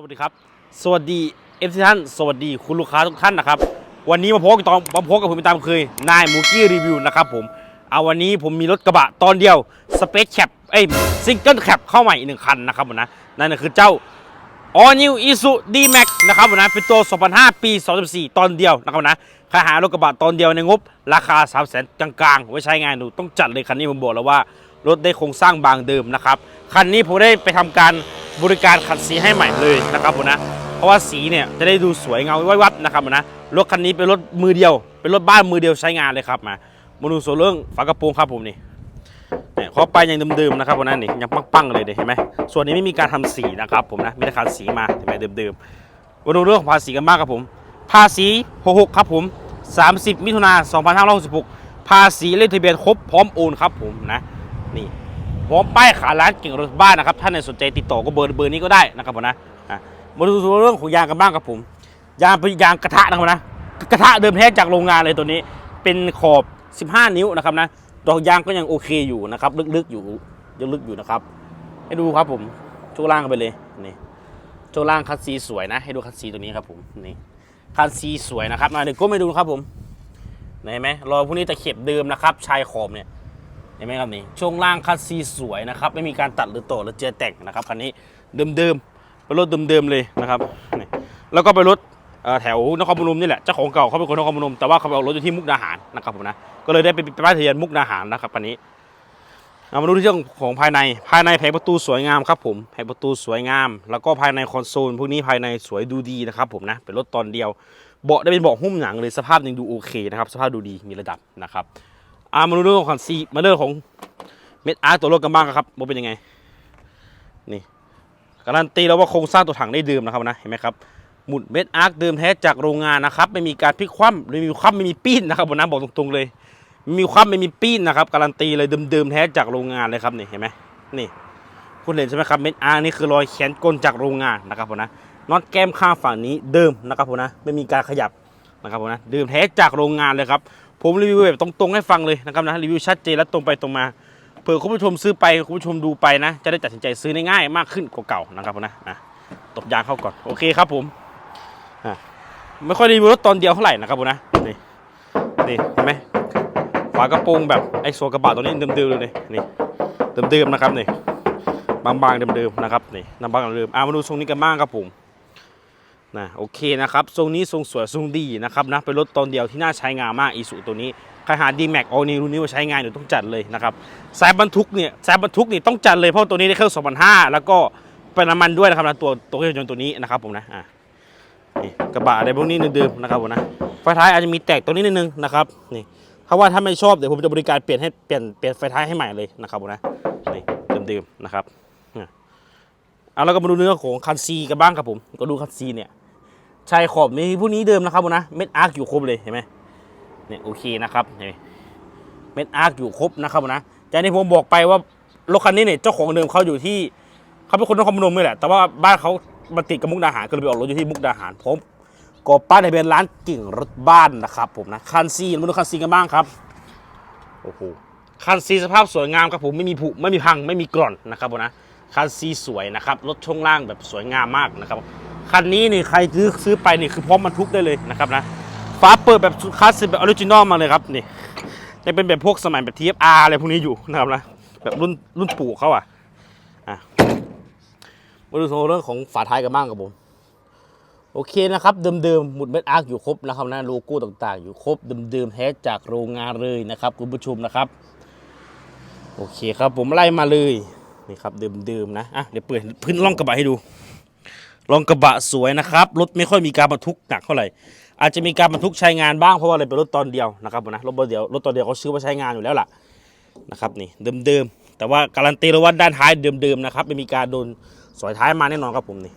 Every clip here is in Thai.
สวัสดีครับ สวัสดีเอฟซีท่าน สวัสดีคุณลูกค้าทุกท่านนะครับ วันนี้มาพบกับตอนมาพบกับผมตามเคย นายมูกี้รีวิวนะครับผม เอาวันนี้ผมมีรถกระบะตอนเดียวสเปซแคปเอ้ยซิงเกิลแคปเข้าใหม่อีกหนึ่งคันนะครับผมนะ นั่นคือเจ้า All New Isuzu D-Max นะครับผมนะ เป็นตัว 2005 ปี 2014 ตอนเดียวนะครับนะใครหารถกระบะตอนเดียวในงบ ราคา 3 0 0 0 0 0กลางๆ ไว้ใช้งานดู ต้องจัดเลยคันนี้ผมบอกแล้วว่า รถได้โครงสร้างบางเดิมนะครับ คันนี้ผมได้ไปทำการ บริการขัดสีให้ใหม่เลยนะครับผมนะ เพราะว่าสีเนี่ยจะได้ดูสวยเงาไว้วับนะครับผมนะรถคันนี้เป็นรถมือเดียว เป็นรถบ้านมือเดียวใช้งานเลยครับมามาดูส่วนเรื่องฝากระโปรงครับผมนี่เนี่ยเขาไปยังเดิมๆนะครับวันนั้นนี่ยังปังๆเลยเห็นไหมส่วนนี้ไม่มีการทำสีนะครับผมนะมีแต่ขัดสีมาเห็นไหมเดิมๆมาดูเรื่องภาษีกันบ้างครับผม ภาษี 66 ครับผม 30 มิถุนา2566ภาษีเลขทะเบียนครบพร้อมโอนครับผมนะนี่ พร้อมป้ายขายร้านเก่งรถบ้านนะครับ ท่านในสนใจติดต่อก็เบอร์เบอร์นี้ก็ได้นะครับผมนะอะมาดูเรื่องของยางกันบ้างครับผม ยางเป็นยางกระทะนะครับนะ กระทะเดิมแท้จากโรงงานเลยตัวนี้ เป็นขอบ 15 นิ้วนะครับนะดอกยางก็ยังโอเคอยู่นะครับ ลึกๆอยู่ยังลึกอยู่นะครับ ให้ดูครับผมช่วงล่างไปเลยนี่ช่วงล่างคัดซีสวยนะ ให้ดูคัดซีตัวนี้ครับผมนี่คัดซีสวยนะครับมาเดี๋ยวก้มไปดูครับผมเห็นไหมรอพวกนี้ตะเข็บเดิมนะครับ ชายขอบเนี่ย เห็นไหมครับนี่ช่วงล่างคัดซีสวยนะครับไม่มีการตัดหรือต่อหรือเจอแต่งนะครับคันนี้เดิมๆเป็นรถเดิมๆเลยนะครับนี่แล้วก็ไปนรถแถวนครพนมนี่แหละเจ้าของเก่าเขาเป็นคนนครพนมแต่ว่าเขาเอารถอยู่ที่มุกดาหารนะครับผมนะก็เลยได้ไปป้ายทะเบียนมุกดาหารนะครับคันนี้เอามาดูที่เรื่องของภายในภายในแผงประตูสวยงามครับผมแผงประตูสวยงาม แล้วก็ภายในคอนโซลพวกนี้ภายในสวยดูดีนะครับผมนะเป็นรถตอนเดียวเบาะได้เป็นเบาะหุ้มหนังเลยสภาพยังดูโอเคนะครับสภาพดูดีมีระดับนะครับ อามาดูเรื่องของคันซีมาเรื่องของเม็ดอาร์ตัวรถกันบ้างครับว่าเป็นยังไง นี่การันตีแล้วว่าโครงสร้างตัวถังได้เดิมนะครับนะเห็นไหมครับหมุดเม็ดอาร์คเดิมแท้จากโรงงานนะครับ ไม่มีการพลิกคว่ำไม่มีคว่ำไม่มีปิ้นนะครับผมนะบอกตรงๆเลยมีความไม่มีปีนนะครับการันตีเลยเดิมๆแท้จากโรงงานเลยครับนี่เห็นไหมนี่ คุณเห็นใช่ไหมครับเม็ดอาร์นี่คือรอยแขนกลจากโรงงานนะครับผมนะน็อตแก้มข้างฝั่งนี้เดิมนะครับผมนะไม่มีการขยับนะครับผมนะเดิมแท้จากโรงงานเลยครับ ผมรีวิวแบบตรงๆให้ฟังเลยนะครับนะรีวิวชัดเจนและตรงไปตรงมาเผื่อคุณผู้ชมซื้อไปคุณผู้ชมดูไปนะ จะได้ตัดสินใจซื้อได้ง่ายมากขึ้นกว่าเก่านะครับผมนะอะตบยางเข้าก่อนโอเคครับผมไม่ค่อยรีวิวรถตอนเดียวเท่าไหร่นะครับผมนะนี่นี่เห็นไหมฝากระโปรงแบบไอ้โซกระบะตัวนี้เดิมๆเลยนี่เดิมๆนะครับนี่บางๆเดิมๆนะครับนี่น้ำบางเดิมอะมาดูทรงนี้กันบ้างครับผม นะโอเคนะครับ ทรงนี้ทรงสวยทรงดีนะครับนะเป็นรถตอนเดียวที่น่าใช้งานมากอีสุตัวนี้ใครหา D Max All New รุ่นนี้มาใช้งานอยู่ต้องจัดเลยนะครับสายบรรทุกเนี่ยสายบรรทุกนี่ต้องจัดเลยเพราะตัวนี้ได้เครื่อง2005แล้วก็เป็นน้ำมันด้วยนะครับนะตัวตัวเครื่องยนต์ตัวนี้นะครับผมนะอะนี่กระบะอะไรพวกนี้เดิมๆนะครับผมนะไฟท้ายอาจจะมีแตกตัวนี้นิดนึงนะครับนี่ถ้าว่าถ้าไม่ชอบเดี๋ยวผมจะบริการเปลี่ยนให้เปลี่ยนเปลี่ยนไฟท้ายให้ใหม่เลยนะครับผมนะนี่เดิมๆนะครับเนี่ยเอาแล้วก็มาดูเนื้อของคันซีกันบ้างครับผมก็ดูคันซีเนี่ย ชายขอบมีพวกนี้เดิมนะครับผมนะเม็ดอาร์คอยู่ครบเลยเห็นไหมเนี่ยโอเคนะครับนี่เม็ดอาร์คอยู่ครบนะครับผมนะจากที่ผมบอกไปว่ารถคันนี้เนี่ยเจ้าของเดิมเขาอยู่ที่เขาเป็นคนนครพนมนี่แหละแต่ว่าบ้านเขามาติดกับมุกดาหารก็เลยไปออกรถอยู่ที่มุกดาหารผมก็ป้ายทะเบียนร้านกิ่งรถบ้านนะครับผมนะคันซีมาดูคันซีกันบ้างครับโอ้โหคันซีสภาพสวยงามครับผมไม่มีผุไม่มีพังไม่มีกร่อนนะครับผมนะคันซีสวยนะครับรถช่วงล่างแบบสวยงามมากนะครับ คันนี้นี่ใครซื้อซื้อไปนี่คือพร้อมบรรทุกได้เลยนะครับนะฝาเปิดแบบคลาสสิกแบบออริจินอลมาเลยครับนี่ยังเป็นแบบพวกสมัยแบบ TFR อะไรพวกนี้อยู่นะครับนะแบบรุ่นรุ่นปู่เขาอะอะมาดูเรื่องของฝาท้ายกันบ้างครับผมโอเคนะครับเดิมๆหมุดเม็ดอาร์คอยู่ครบนะครับนะโลโก้ต่างๆ อยู่ครบเดิมๆแท้จากโรงงานเลยนะครับคุณผู้ชมนะครับ โอเคครับผมไล่มาเลยนี่ครับเดิมๆนะอะเดี๋ยวเปิดพื้นล่องกระบะให้ดู ล่องกระบะสวยนะครับ รถไม่ค่อยมีการบรรทุกหนักเท่าไหร่ อาจจะมีการบรรทุกใช้งานบ้างเพราะว่าอะไรเป็นรถตอนเดียวนะครับผมนะรถเดียวรถตอนเดียวเขาซื้อมาใช้งานอยู่แล้วล่ะนะครับนี่เดิมๆแต่ว่าการันตีเลยว่าด้านท้ายเดิมๆนะครับไม่มีการโดนสอยท้ายมาแน่นอนครับผมนี่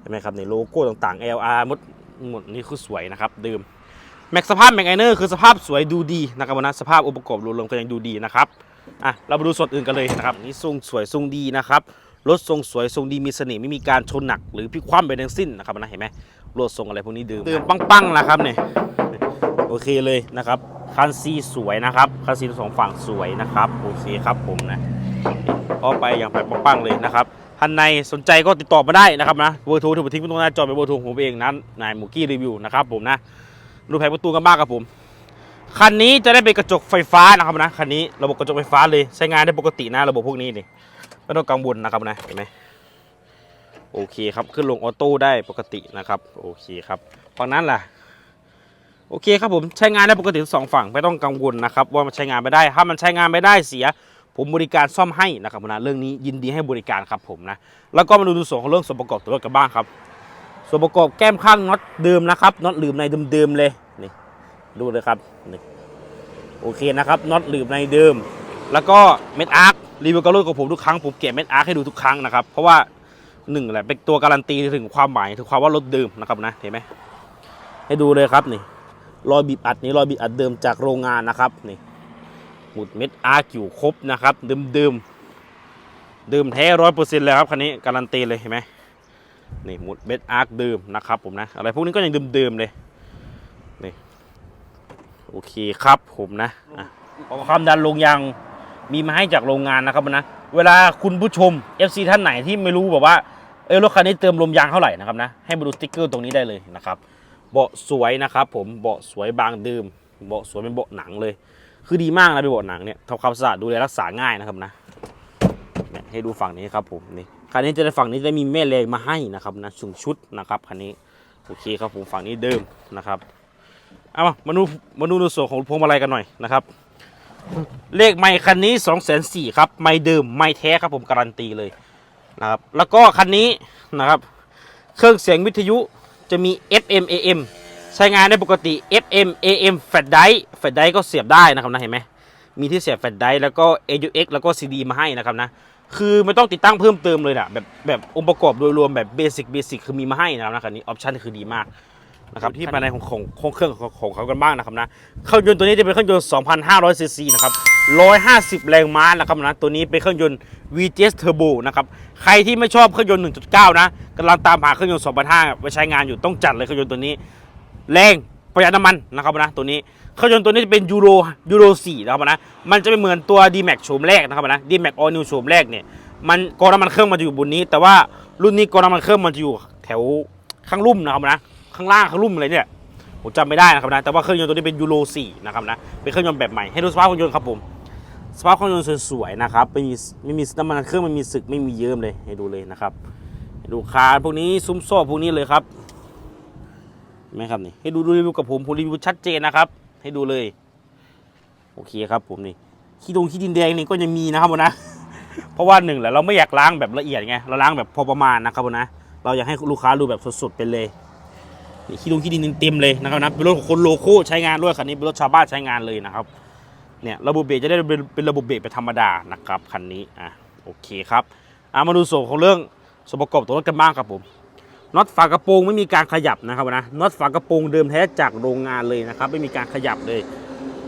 เห็นไหมครับในโลโก้ต่างๆ LR หมดหมดนี่คือสวยนะครับเดิมแม็กสภาพแม็กไอเนอร์คือสภาพสวยดูดีนะครับวันนะสภาพองค์ประกอบรวมๆก็ยังดูดีนะครับอะเรามาดูส่วนอื่นกันเลยนะครับนี่ทรงสวยทรงดีนะครับ รถทรงสวยทรงดีมีเสน่ห์ไม่มีการชนหนัก หรือพลิกคว่ำไปทั้งสิ้นนะครับนะเห็นไหมรถทรงอะไรพวกนี้เดิมเดิมปังๆนะครับเนี่ยโอเคเลยนะครับคันซีสวยนะครับคันซีทั้งสองฝั่งสวยนะครับโอเคครับผมนะก็ไปอย่างแบบปังๆเลยนะครับท่านในสนใจก็ติดต่อมาได้นะครับนะเบอร์โทรที่ผมทิ้งไว้ตรงหน้าจอเป็นเบอร์โทรของผมเองนั้นนายหมูกี้รีวิวนะครับผมนะดูแผงประตูกันบ้างครับผมคันนี้จะได้เป็นกระจกไฟฟ้านะครับนะคันนี้ระบบกระจกไฟฟ้าเลยใช้งานได้ปกตินะระบบพวกนี้นี่ ไม่ต้องกังวลนะครับนะเห็นไหมโอเคครับขึ้นลงออโต้ได้ปกตินะครับโอเคครับฝั่งนั้นล่ะโอเคครับผมใช้งานได้ปกติทั้งสองฝั่งไม่ต้องกังวลนะครับว่ามันใช้งานไม่ได้ ถ้ามันใช้งานไม่ได้เสีย ผมบริการซ่อมให้นะครับนะเรื่องนี้ยินดีให้บริการครับผมนะแล้วก็มาดูในส่วนของเรื่องส่วนประกอบตัวรถกันบ้างครับ ส่วนประกอบแก้มข้างน็อตเดิมนะครับน็อตลืมในเดิมๆเลยนี่ดูเลยครับนี่โอเคนะครับน็อตลืมในเดิม แล้วก็เม็ดอาร์ค รีวิวกับรถของผมทุกครั้งผมเก็บเม็ดอาร์คให้ดูทุกครั้งนะครับ เพราะว่าหนึ่งแหละเป็นตัวการันตีถึงความหมายถึงความว่ารถเดิมนะครับนะเห็นไหมให้ดูเลยครับนี่รอยบีบอัดนี่รอยบีบอัดเดิมจากโรงงานนะครับนี่หมุดเม็ดอาร์อยู่ครบนะครับเดิมเดิมเดิมแท้ร้อยเปอร์เซ็นต์เลยครับคันนี้การันตีเลยเห็นไหมนี่หมุดเม็ดอาร์เดิมนะครับผมนะอะไรพวกนี้ก็ยังเดิมเดิมเลยนี่โอเคครับผมนะอะความดันลงยาง มีมาให้จากโรงงานนะครับนะ เวลาคุณผู้ชม FC ท่านไหนที่ไม่รู้แบบว่า เออรถคันนี้เติมลมยางเท่าไหร่นะครับนะ ให้มาดูสติ๊กเกอร์ตรงนี้ได้เลยนะครับ เบาะสวยนะครับผม เบาะสวยบางเดิมเบาะสวยเป็นเบาะหนังเลย คือดีมากนะเป็นเบาะหนังเนี่ยทำความสะอาดดูแลรักษาง่ายนะครับนะ ให้ดูฝั่งนี้ครับผมนี่คันนี้จะได้ฝั่งนี้จะมีแม่เหล็กมาให้นะครับนะชุงชุดนะครับคันนี้ โอเคครับผมฝั่งนี้เดิมนะครับ เอามามาดูมาดูในส่วนของพวงมาลัยกันหน่อยนะครับ เลขไม่คันนี้2 4 0 0 0ครับ ไม่เดิมไม่แท้ครับผมการันตีเลยนะครับ แล้วก็คันนี้นะครับ เครื่องเสียงวิทยุจะมี FM AM ใช้งานได้ปกติ FM AM แฟลชไดร์แฟลชไดร์ก็เสียบได้นะครับนะเห็นไหมมีที่เสียบแฟลชไดร์แล้วก็ AUX แล้วก็ CD มาให้นะครับนะคือไม่ต้องติดตั้งเพิ่มเติมเลยนะแบบแบบองค์ประกอบโดยรวมแบบเบสิกเบสิกคือมีมาให้นะครับนะคันนี้ออปชั่นคือดีมากนะครับที่ภายในของของของเครื่องของของเขากันบ้างนะครับนะเครื่องยนต์ตัวนี้จะเป็นเครื่องยนต์ 2,500ซีซีนะครับ 150 แรงม้านะครับนะตัวนี้เป็นเครื่องยนต์ VGS Turbo นะครับใครที่ไม่ชอบเครื่องยนต์ 1.9 นะกำลังตามหาเครื่องยนต์2,500ไปใช้งานอยู่ต้องจัดเลยเครื่องยนต์ตัวนี้ แรงประหยัดน้ำมันนะครับนะตัวนี้เครื่องยนต์ตัวนี้จะเป็นยูโรยูโร4นะครับนะมันจะไม่เหมือนตัว d m a x โฉมแรกนะครับนะ d m a x All New โฉมแรกเนี่ยมันกองน้ำมันเครื่องมันจะอยู่บนนี้ แต่ว่ารุ่นนี้กองน้ำมันเครื่องมันจะอยู่แถวข้างลุ่มนะครับนะข้างล่างข้างลุ่มอะไรเนี่ยผมจำไม่ได้นะครับนะแต่ว่าเครื่องยนต์ตัวนี้เป็นยูโร4นะครับนะเป็นเครื่องยนต์แบบใหม่ให้ดูสภาพเครื่องยนต์ครับผม สภาพเครื่องยนต์สวยๆนะครับไม่มีไม่มีน้ำมันเครื่องไม่มีสึกไม่มีเยิ้มเลยให้ดูเลยนะครับให้ดูคานพวกนี้ซุ้มโซ่พวกนี้เลยครับไหมครับนี่ให้ดูดูรีวิวกับผมผมรีวิวชัดเจนนะครับ ให้ดูเลยโอเคครับผมนี่ขี้ดงขี้ดินแดงนี่ก็ยังมีนะครับผมนะเพราะว่าหนึ่งแหละเราไม่อยากล้างแบบละเอียดไงเราล้างแบบพอประมาณนะครับผมนะเราอยากให้ลูกค้าดูแบบสดๆไปเลยนี่ขี้ดงขี้ดินเต็มเลยนะครับนะเป็นรถของคนโลโก้ใช้งานด้วยคันนี้เป็นรถชาวบ้านใช้งานเลยนะครับ เนี่ยระบบเบรกจะได้เป็นระบบเบรกแบบธรรมดานะครับคันนี้อะโอเคครับอะมาดูส่วนของเรื่องส่วนประกอบตัวรถกันบ้างครับผมน็อตฝากระโปรงไม่มีการขยับนะครับนะน็อตฝากระโปรงเดิมแท้จากโรงงานเลยนะครับ ไม่มีการขยับเลย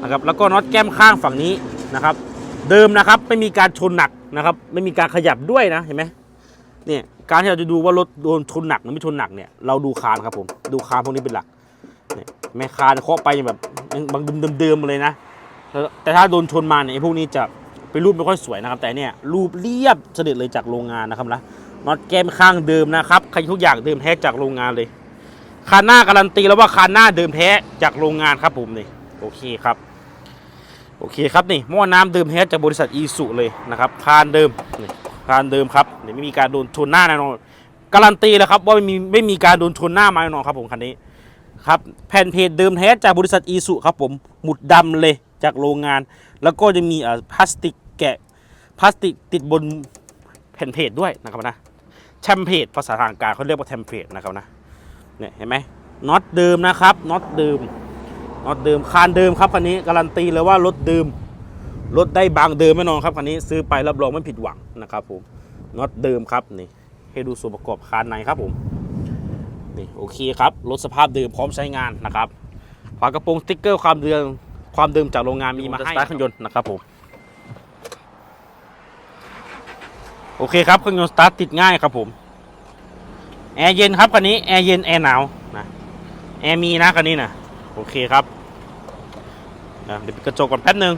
นะครับแล้วก็น็อตแก้มข้างฝั่งนี้นะครับ เดิมนะครับไม่มีการชนหนักนะครับ ไม่มีการขยับด้วยนะเห็นไหมเนี่ยการที่เราจะดูว่ารถโดนชนหนักหรือไม่ชนหนักเนี่ยเราดูคานครับผมดูคานพวกนี้เป็นหลักนี่แม่คานเคาะไปแบบบางเดิมๆเลยนะ แต่ถ้าโดนชนมาเนี่ยไอ้พวกนี้จะเป็นรูปไม่ค่อยสวยนะครับ แต่เนี่ยรูปเรียบเสด็จเลยจากโรงงานนะครับนะน็อตแก้มข้างเดิมนะครับใครทุกอย่างเดิมแท้จากโรงงานเลยคานหน้าการันตีแล้วว่าคานหน้าเดิมแท้จากโรงงานครับผมนี่โอเคครับโอเคครับนี่หม้อน้ำเดิมแท้จากบริษัทอีสุเลยนะครับคานเดิมนี่คานเดิมครับนี่ไม่มีการโดนชนหน้าแน่นอนการันตีแล้วครับว่าไม่มีไม่มีการโดนชนหน้ามาแน่นอนครับผมคันนี้ ครับแผ่นเพจเดิมแท้จากบริษัทอีสุครับผมหมุดดำเลยจากโรงงาน แล้วก็จะมีอ่าพลาสติกแกะพลาสติกติดบนแผ่นเพจด้วยนะครับนะแทมเพจภาษาทางการเขาเรียกว่าแทมเพจนะครับนะเนี่ยเห็นไหมน็อตเดิมนะครับน็อตเดิมน็อตเดิมคานเดิมครับคันนี้การันตีเลยว่ารถเดิมรถได้บางเดิมแน่นอนครับคันนี้ซื้อไปรับรองไม่ผิดหวังนะครับผมน็อตเดิมครับนี่ให้ดูส่วนประกอบคานในครับผม นี่โอเคครับรถสภาพเดิมพร้อมใช้งานนะครับฝากระโปรงสติ๊กเกอร์ความเดิมความเดิมจากโรงงานมีมาให้สตาร์ทเครื่องยนต์นะครับผมโอเคครับเครื่องยนต์สตาร์ทติดง่ายครับผมแอร์เย็นครับคันนี้แอร์เย็นแอร์หนาวนะแอร์มีนะคันนี้นะโอเคครับนะเดี๋ยวปิดกระจกก่อนแป๊บนึง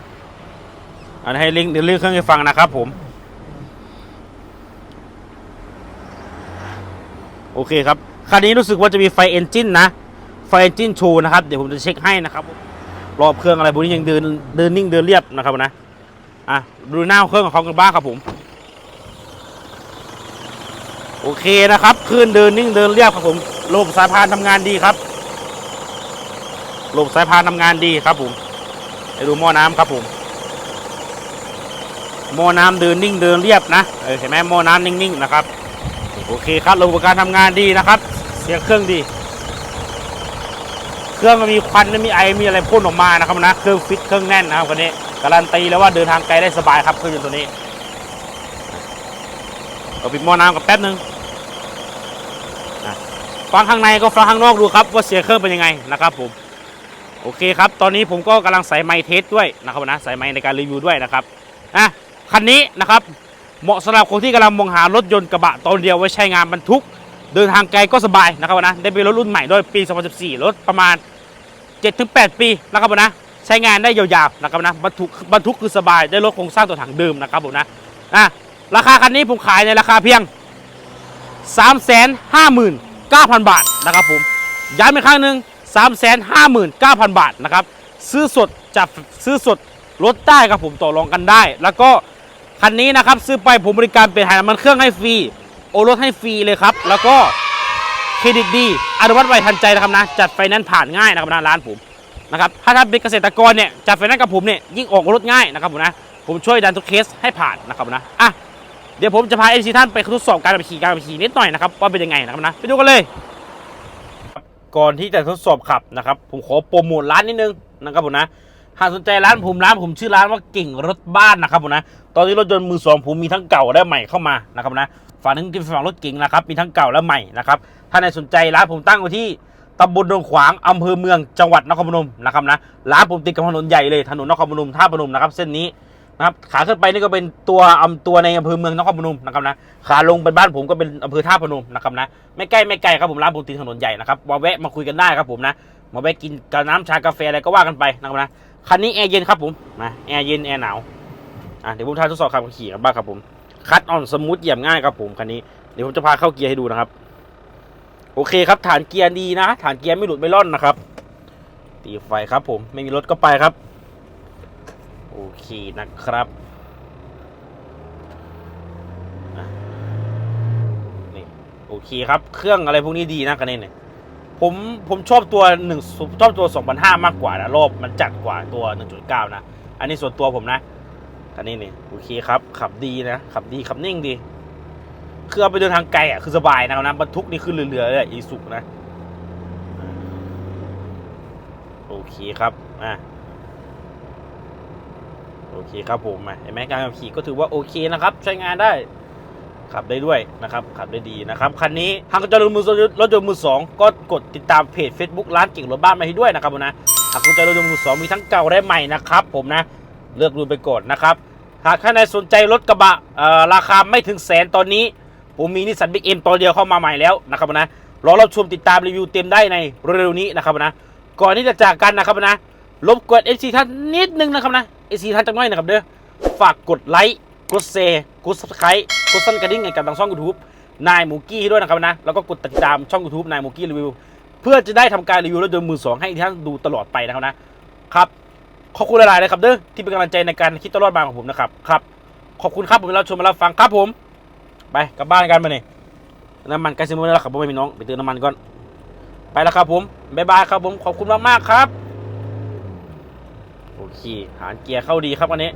อันให้ลิงก์เดี๋ยวเรื่องเครื่องให้ฟังนะครับผมโอเคครับ คันนี้รู้สึกว่าจะมีไฟเอนจินนะ ไฟเอนจินโชว์นะครับ เดี๋ยวผมจะเช็คให้นะครับ รอบเครื่องอะไรพวกนี้ยังเดินเดินนิ่งเดินเรียบนะครับนะ อะ ดูหน้าเครื่องของเขากันบ้างครับผม โอเคนะครับเคลื่อนเดินนิ่งเดินเรียบครับผม ระบบสายพานทำงานดีครับ ระบบสายพานทำงานดีครับผมไปดูหม้อน้ำครับผมหม้อน้ำเดินนิ่งเดินเรียบนะเออเห็นไหมหม้อน้ำนิ่งๆนะครับ โอเคครับระบบการทำงานดีนะครับ สียงเครื่องดี เครื่องมันมีควันและมีไอมีอะไรพ่นออกมานะครับนะเครื่องฟิตเครื่องแน่นนะครับคันนี้การันตีแล้วว่าเดินทางไกลได้สบายครับเครื่องยนต์ตัวนี้เราปิดหม้อน้ำกับแป๊บนึงฟังข้างในก็ฟังข้างนอกดูครับว่าเสียงเครื่องเป็นยังไงนะครับผมโอเคครับ ตอนนี้ผมก็กำลังใส่ไมค์เทสด้วยนะครับนะใส่ไมค์ในการรีวิวด้วยนะครับอะคันนี้นะครับเหมาะสำหรับคนที่กำลังมองหารถยนต์กระบะตอนเดียวไว้ใช้งานบรรทุก เดินทางไกลก็สบายนะครับนะได้เป็นรถรุ่นใหม่ด้วยปี 2014 รถประมาณ 7-8 ปีนะครับนะใช้งานได้ยาวๆนะครับนะบรรทุกบรรทุกคือสบายได้รถโครงสร้างตัวถังเดิมนะครับผมนะอะราคาคันนี้ผมขายในราคาเพียง 359,000 บาทนะครับผมย้ำอีกครั้งหนึ่ง359,000 บาทนะครับซื้อสดจับซื้อสดลดได้ครับผมต่อรองกันได้ แล้วก็คันนี้นะครับซื้อไปผมบริการเปลี่ยนถ่ายน้ำมันเครื่องให้ฟรี โอรถให้ฟรีเลยครับ แล้วก็เครดิตดีอนุมัติไวทันใจนะครับนะ จัดไฟแนนซ์ผ่านง่ายนะครับนะร้านผมนะครับถ้าท่านเป็นเกษตรกรเนี่ยจัดไฟแนนซ์กับผมเนี่ยยิ่งออกรถง่ายนะครับผมนะผมช่วยดันทุกเคสให้ผ่านนะครับนะอะเดี๋ยวผมจะพาเอซีท่านไปทดสอบการขับขี่การขับขี่นิดหน่อยนะครับว่าเป็นยังไงนะครับนะไปดูกันเลย ก่อนที่จะทดสอบขับนะครับผมขอโปรโมทร้านนิดนึงนะครับผมนะ หากสนใจร้านผมร้านผมชื่อร้านว่าเก่งรถบ้านนะครับผมนะ ตอนนี้รถยนต์มือสองผมมีทั้งเก่าและใหม่เข้ามานะครับนะฝั่งนึงที่ฝั่งรถเก่งนะครับมีทั้งเก่าและใหม่นะครับถ้าในสนใจร้านผมตั้งไว้ที่ตำบลดงขวางอำเภอเมืองจังหวัดนครพนมนะครับนะร้านผมติดกับถนนใหญ่เลยถนนนครพนมท่าพนมนะครับเส้นนี้นะครับขาขึ้นไปนี่ก็เป็นตัวอำตัวในอำเภอเมืองนครพนมนะครับนะขาลงเป็นบ้านผมก็เป็นอำเภอท่าพนมนะครับนะไม่ใกล้ไม่ไกลครับผมร้านผมติดถนนใหญ่นะครับมาแวะมาคุยกันได้ครับผมนะมาแวะกินกับน้ำชากาแฟอะไรก็ว่ากันไปนะครับนะ คันนี้แอร์เย็นครับผมนะแอร์เย็นแอร์หนาวอะเดี๋ยวผมทายทดสอบขับขี่กันบ้างครับผมคัดออนสมูทเหยียบง่ายครับผมคันนี้เดี๋ยวผมจะพาเข้าเกียร์ให้ดูนะครับ โอเคครับฐานเกียร์ดีนะ ฐานเกียร์ไม่หลุดไม่ล่อนนะครับ ตีไฟครับผมไม่มีรถก็ไปครับ โอเคนะครับนี่โอเคครับ เครื่องอะไรพวกนี้ดีนะกันเนี่ย ผมผมชอบตัวหนึ่งชอบตัว2,500มากกว่านะรอบมันจัดกว่าตัว 1.9 นะ อันนี้ส่วนตัวผมนะคันนี้นี่โอเคครับ ขับดีนะ ขับดี ขับนิ่งดี คือเอาไปเดินทางไกลอะคือสบายนะครับนะบรรทุกนี่คือเหลือๆเลยอีสุกนะ โอเคครับอะโอเคครับผมอะเห็นไหมการขับขี่ก็ถือว่าโอเคนะครับ ใช้งานได้ ขับได้ด้วยนะครับขับได้ดีนะครับคันนี้หากคุณจะรถมือรถยนต์มือสองก็กดติดตามเพจ Facebook ร้านเก่งรถบ้านมาให้ด้วยนะครับผมนะหากคุณจะรถยนต์มือสองมีทั้งเก่าและใหม่นะครับผมนะเลือกรุ่นไปก่อนนะครับหากท่านใดสนใจรถกระบะราคาไม่ถึงแสนตอนนี้ ผมมีนิสสันบิ๊กเอ็มตัวเดียวเข้ามาใหม่แล้วนะครับนะรอรับชมติดตามรีวิวเต็มได้ในเร็วๆนี้นะครับนะก่อนที่จะจากกันนะครับนะรบกวนเอซีท่านนิดนึงนะครับนะเอซีท่านจังน้อยนะครับเด้อฝากกดไลค์ กดแชร์กดซับสไครต์กดสั่นกระดิ่งให้กับทางช่อง YouTube นายหมูกี้ด้วยนะครับนะ แล้วก็กดติดตามช่อง YouTube นายหมูกี้รีวิว เพื่อจะได้ทำการรีวิวรถยนต์มือสองให้ท่านดูตลอดไปนะครับนะครับ ขอบคุณหลายๆนะครับเด้อที่เป็นกำลังใจในการคิดตลอดบาของผมนะครับครับ ขอบคุณครับผมที่รับชมมารับฟังครับผม ไปกลับบ้านกันมาเนี่ยน้ำมันใกล้จะหมดแล้วครับผมไม่มีน้องไปเติมน้ำมันก่อน ไปแล้วครับผมบ๊ายบายครับผมขอบคุณมากๆครับโอเคหานเกียร์เข้าดีครับอันนี้